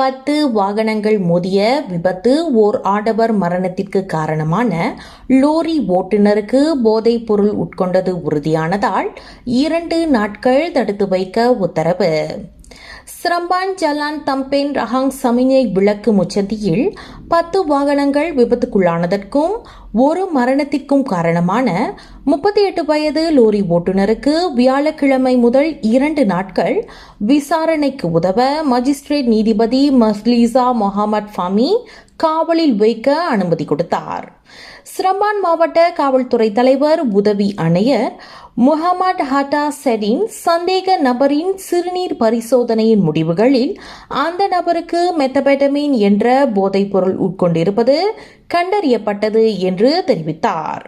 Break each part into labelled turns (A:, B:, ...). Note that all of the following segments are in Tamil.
A: பத்து வாகனங்கள் மோதிய விபத்து ஓர் ஆடவர் மரணத்திற்கு காரணமான லோரி ஓட்டுநருக்கு போதைப் பொருள் உட்கொண்டது உறுதியானதால் இரண்டு நாட்கள் தடுத்து வைக்க உத்தரவு. சிரம்பான் ஜலான் தம்பேன் ரஹாங் சமிஞை விளக்கு முச்சந்தியில் பத்து வாகனங்கள் விபத்துக்குள்ளானதற்கும் ஒரு மரணத்திற்கும் காரணமான முப்பத்தி எட்டு வயது லோரி ஓட்டுநருக்கு வியாழக்கிழமை முதல் இரண்டு நாட்கள் விசாரணைக்கு உதவ மஜிஸ்ட்ரேட் நீதிபதி மஸ்லீசா மொஹமட் ஃபாமி காவலில் வைக்க அனுமதி கொடுத்தார். சிரம்பான் மாவட்ட காவல்துறை தலைவர் உதவி ஆணையர் முகமட் ஹட்டா செடின் சந்தேக நபரின் சிறுநீர் பரிசோதனையின் முடிவுகளில் அந்த நபருக்கு மெத்தபெட்டமின் என்ற போதைப்பொருள் உட்கொண்டிருப்பது கண்டறியப்பட்டது என்று தெரிவித்தார்.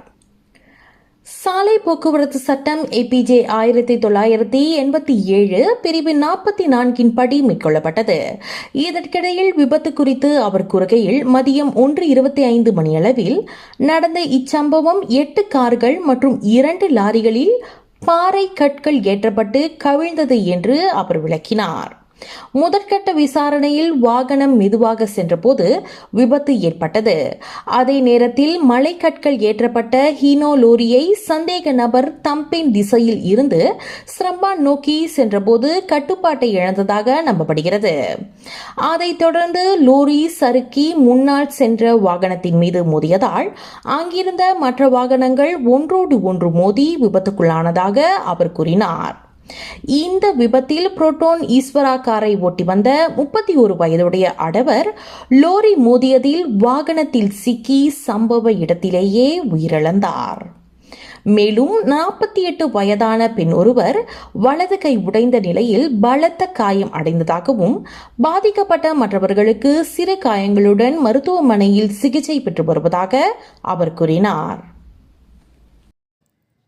A: சாலை போக்குவரத்து சட்டம் ஏபிஜே ஆயிரத்தி தொள்ளாயிரத்தி எண்பத்தி ஏழு பிரிவு நாற்பத்தி நான்கின் படி மேற்கொள்ளப்பட்டது. இதற்கிடையில் விபத்து குறித்து அவர் கூறுகையில் மதியம் ஒன்று இருபத்தி ஐந்து மணியளவில் நடந்த இச்சம்பவம் எட்டு கார்கள் மற்றும் இரண்டு லாரிகளில் பாறை கற்கள் ஏற்றப்பட்டு கவிழ்ந்தது என்று அவர் விளக்கினார். முதற்கட்ட விசாரணையில் வாகனம் மெதுவாக சென்றபோது விபத்து ஏற்பட்டது. அதே நேரத்தில் மலைக்கற்கள் ஏற்றப்பட்ட ஹீனோ லோரியை சந்தேக நபர் தம்பின் திசையில் இருந்து ஸ்ரம்பான் நோக்கி சென்றபோது கட்டுப்பாட்டை இழந்ததாக நம்பப்படுகிறது. அதைத் தொடர்ந்து லோரி சறுக்கி முன்னால் சென்ற வாகனத்தின் மீது மோதியதால் அங்கிருந்த மற்ற வாகனங்கள் ஒன்றோடு ஒன்று மோதி விபத்துக்குள்ளானதாக அவர் கூறினார். இந்த விபத்தில் புரோட்டோன் ஈஸ்வரா காரை ஓட்டி வந்த முப்பத்தி ஒரு வயதுடைய அடவர் லோரி மோதியதில் வாகனத்தில் சிக்கி சம்பவ இடத்திலேயே உயிரிழந்தார். மேலும் நாற்பத்தி எட்டு வயதான பெண் ஒருவர் வலது கை உடைந்த நிலையில் பலத்த காயம் அடைந்ததாகவும் பாதிக்கப்பட்ட மற்றவர்களுக்கு சிறு காயங்களுடன் மருத்துவமனையில் சிகிச்சை பெற்று வருவதாக அவர் கூறினார்.